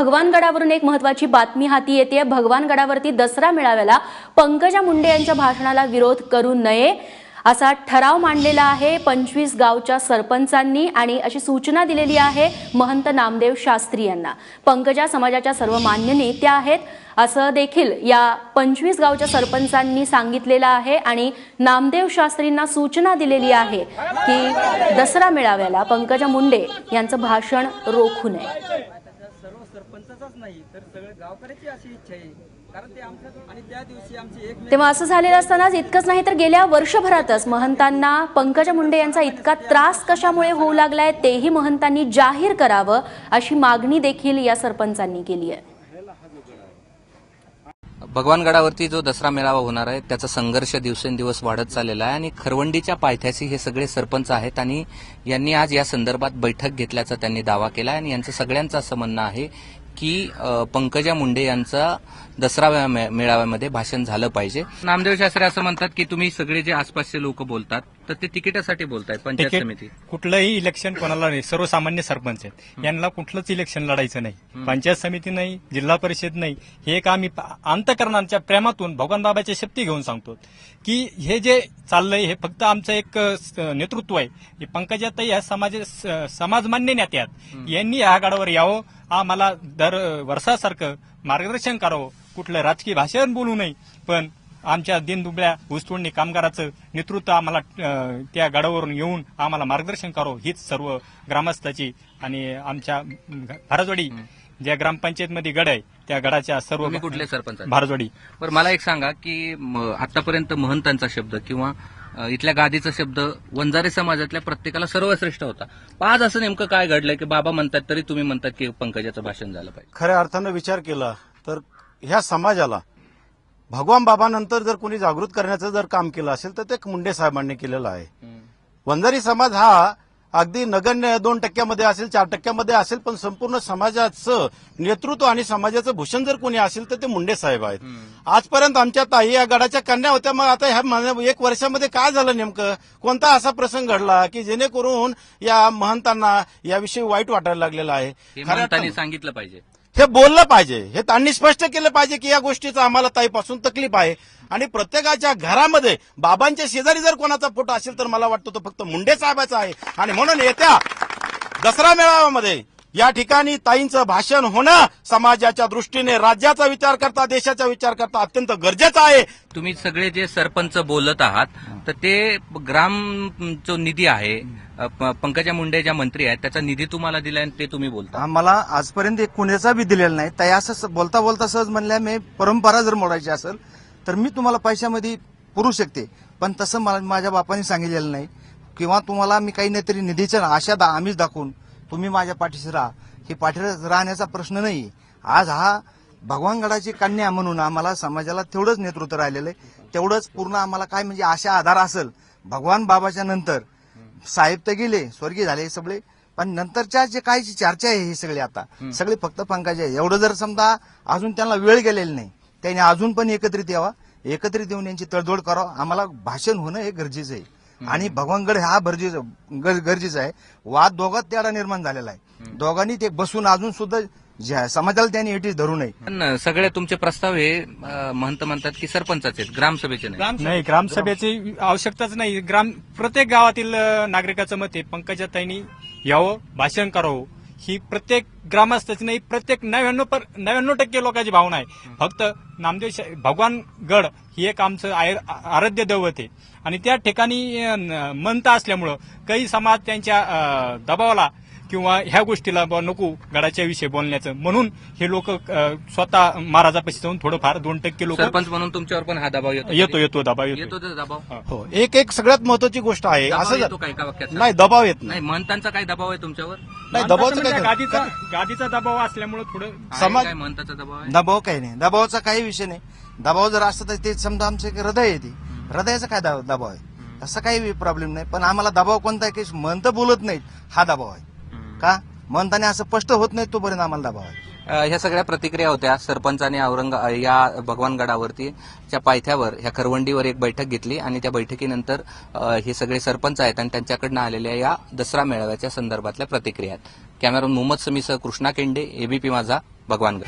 भगवानगडावरून एक महत्वाची बातमी हाती येते. भगवानगडावरती दसरा मेळाव्याला पंकजा मुंडे यांच्या भाषणाला विरोध करू नये असा ठराव मांडलेला आहे पंचवीस गावच्या सरपंचांनी आणि अशी सूचना दिलेली आहे महंत नामदेव शास्त्री यांना. पंकजा समाजाच्या सर्व मान्य नेत्या आहेत असं देखील या पंचवीस गावच्या सरपंचांनी सांगितलेलं आहे आणि नामदेव शास्त्रींना सूचना दिलेली आहे की दसरा मेळाव्याला पंकजा मुंडे यांचं भाषण रोखू नये. नाही तर सगळं गावकऱ्याची अशी इच्छा आहे. कारण ते आमच्या आणि त्या दिवशी आमची एक तेव्हा असं झालेलं असतानाच इतकंच नाही तर गेल्या वर्षभरातच महंतांना पंकजा मुंडे यांचा इतका त्रास कशामुळे होऊ लागलाय तेही महंतांनी जाहीर करावं अशी मागणी देखील या सरपंचांनी केली आहे. भगवानगडावरती जो दसरा मेळावा होणार आहे त्याचा संघर्ष दिवसेंदिवस वाढत चाललेला आहे आणि खरवंडीच्या पायथ्याशी हे सगळे सरपंच आहेत आणि यांनी आज या संदर्भात बैठक घेतल्याचा त्यांनी दावा केला आणि यांचं सगळ्यांचं असं म्हणणं आहे की पंकजा मुंडे यांचा दसरा मे- मेळाव्यामध्ये भाषण झालं पाहिजे. नामदेव शास्त्री असं म्हणतात की तुम्ही सगळे जे आसपासचे लोक बोलतात तर ते तिकिटासाठी बोलतायत पंचायत समिती. कुठलंही इलेक्शन कोणाला नाही सर्वसामान्य सरपंच आहेत. यांना कुठलंच इलेक्शन लढायचं नाही. पंचायत समिती नाही जिल्हा परिषद नाही. हे एक आम्ही अंतकरणांच्या प्रेमातून भगवान बाबाच्या शक्ती घेऊन सांगतो की हे जे चाललंय हे फक्त आमचं एक नेतृत्व आहे. हे पंकजाताई या समाज समाजमान्य नेत्या आहेत. यांनी या गडावर यावं आम्हाला दर वर्षासारखं मार्गदर्शन करावं. कुठलं राजकीय भाषण बोलू नये पण आमच्या दिनदुबळ्या ऊसतोडणी कामगाराचं नेतृत्व आम्हाला त्या गडावरून येऊन आम्हाला मार्गदर्शन करावं हीच सर्व ग्रामस्थाची आणि आमच्या भारजवाडी ज्या ग्रामपंचायतमध्ये गड आहे त्या गडाच्या सर्व कुठले सरपंच? भारजवाडी. बरं मला एक सांगा की आतापर्यंत महंतांचा शब्द किंवा इथल्या गादीचा शब्द वंजारी समाजातल्या प्रत्येकाला सर्वश्रेष्ठ होता. पण आज असं नेमकं काय घडलंय की बाबा म्हणतात तरी तुम्ही म्हणतात की पंकजाचं भाषण झालं पाहिजे. खऱ्या अर्थानं विचार केला तर ह्या समाजाला भगवान बाबानंतर जर कोणी जागृत करण्याचं जर काम केलं असेल तर ते मुंडे साहेबांनी केलेलं आहे. वंजारी समाज हा अगदी नगण्य दोन टक्क्यामध्ये असेल चार टक्क्यामध्ये असेल पण संपूर्ण समाजाचं नेतृत्व आणि समाजाचं भूषण जर कोणी असेल तर ते मुंडे साहेब आहेत. आजपर्यंत आमच्या ताई या गडाच्या कन्या होत्या मग आता ह्या एक वर्षामध्ये काय झालं नेमकं? कोणता असा प्रसंग घडला की जेणेकरून या महंतांना याविषयी वाईट वाटायला लागलेलं आहे? सांगितलं पाहिजे. हे बोललं पाहिजे. हे त्यांनी स्पष्ट केलं पाहिजे की या गोष्टीचा आम्हाला ताईपासून तकलीफ आहे. आणि प्रत्येकाच्या घरामध्ये बाबांच्या शेजारी जर कोणाचा फोटो असेल तर मला वाटतं तो फक्त मुंडे साहेबाचा आहे. आणि म्हणून येत्या दसरा मेळाव्यामध्ये या ठिकाणी ताईंचं भाषण होणं समाजाच्या दृष्टीने राज्याचा विचार करता देशाचा विचार करता अत्यंत गरजेचं आहे. तुम्ही सगळे जे सरपंच बोलत आहात तर ते ग्राम जो निधी आहे. पंकजा मुंडे ज्या मंत्री आहेत त्याचा निधी तुम्हाला दिलाय आणि ते तुम्ही बोलता. मला आजपर्यंत एक कुणाचा बी दिलेला नाही. ताई असं बोलता बोलता सहज म्हणल्या मी परंपरा जर मोडायची असेल तर मी तुम्हाला पैशामध्ये पुरू शकते. पण तसं मला माझ्या बापाने सांगितलेलं नाही. किंवा तुम्हाला मी काही नाहीतरी निधीचं निधीच्या आशा दा आम्हीच दाखवून तुम्ही माझ्या पाठीशी राहा. हे पाठी राहण्याचा प्रश्न नाही आज हा भगवानगडाची कन्या म्हणून आम्हाला समाजाला तेवढंच नेतृत्व राहिलेलं आहे. तेवढंच पूर्ण आम्हाला काय म्हणजे आशा आधार असेल भगवान बाबाच्या नंतर साहेब तर गेले स्वर्गीय झाले सगळे. पण नंतरच्या जे काही जी चर्चा आहे ही सगळी आता. सगळे फक्त पंकज. आहे एवढं जर समजा अजून त्यांना वेळ गेलेला नाही त्यांनी अजून पण एकत्रित यावा. एकत्रित येऊन यांची तडजोड करावं. आम्हाला भाषण होणं हे गरजेचं आहे. आणि भगवानगड हा गरजेचं गर- गरजेचा आहे. वाद दोघात तेढा निर्माण झालेला आहे. दोघांनी ते बसून अजून सुद्धा ज्या समाजाला त्यांनी एटीस धरू नये. पण सगळे तुमचे प्रस्ताव हे अ, महंत म्हणतात की सरपंचाचे आहेत ग्रामसभेचे नाही. नाही ग्रामसभेची आवश्यकताच नाही. ग्राम प्रत्येक गावातील अ, नागरिकाचं मत आहे पंकजाताईंनी यावं भाषण करावं. ही प्रत्येक ग्रामस्थाची नाही प्रत्येक नव्याण्णव पर नव्याण्णव टक्के लोकांची भावना आहे. फक्त नामदेव शा- भगवान गड ही एक आमचं आय- आराध्य दैवत आहे. आणि त्या ठिकाणी अ, न- म्हणता असल्यामुळं काही समाज त्यांच्या अ, दबावाला किंवा ह्या गोष्टीला नको गडाच्या विषयी बोलण्याचं. म्हणून हे लोक स्वतः महाराजापाशी जाऊन थोडंफार दोन टक्के लोक सरपंच म्हणून तुमच्यावर पण हा दबाव येतो येतो येतो दबाव येतो. येतो तो दबाव? हो. एक एक सगळ्यात महत्वाची गोष्ट आहे. दबाव असं येतो काय का वाक्यात? नाही दबाव येत नाही. महंतांचा काय दबाव आहे तुमच्यावर? नाही म्हणजे काय गादीचा गादीचा दबाव असल्यामुळे थोडं समाज- महंताचा दबाव आहे? दबाव काही नाही. दबावाचा काही विषय नाही. दबाव जर असतं तर ते समजा आमचं एक हृदय आहे ते. हृदयाचा काय दबाव दबाव आहे? असं काही प्रॉब्लेम नाही. पण आम्हाला दबाव कोणता आहे? की म्हणत बोलत नाहीत हा दबाव आहे. का? म्हणताना असं स्पष्ट होत नाही तो आम्हाला दबाव आहे ह्या सगळ्या प्रतिक्रिया होत्या. सरपंचाने औरंग या भगवानगडावरती च्या पायथ्यावर ह्या खरवंडीवर एक बैठक घेतली आणि त्या बैठकीनंतर हे सगळे सरपंच आहेत आणि त्यांच्याकडनं आलेल्या या दसरा मेळाव्याच्या संदर्भातल्या प्रतिक्रिया आहेत. कॅमेरा मोहम्मद समीसह कृष्णा केंडे एबीपी माझा भगवानगड.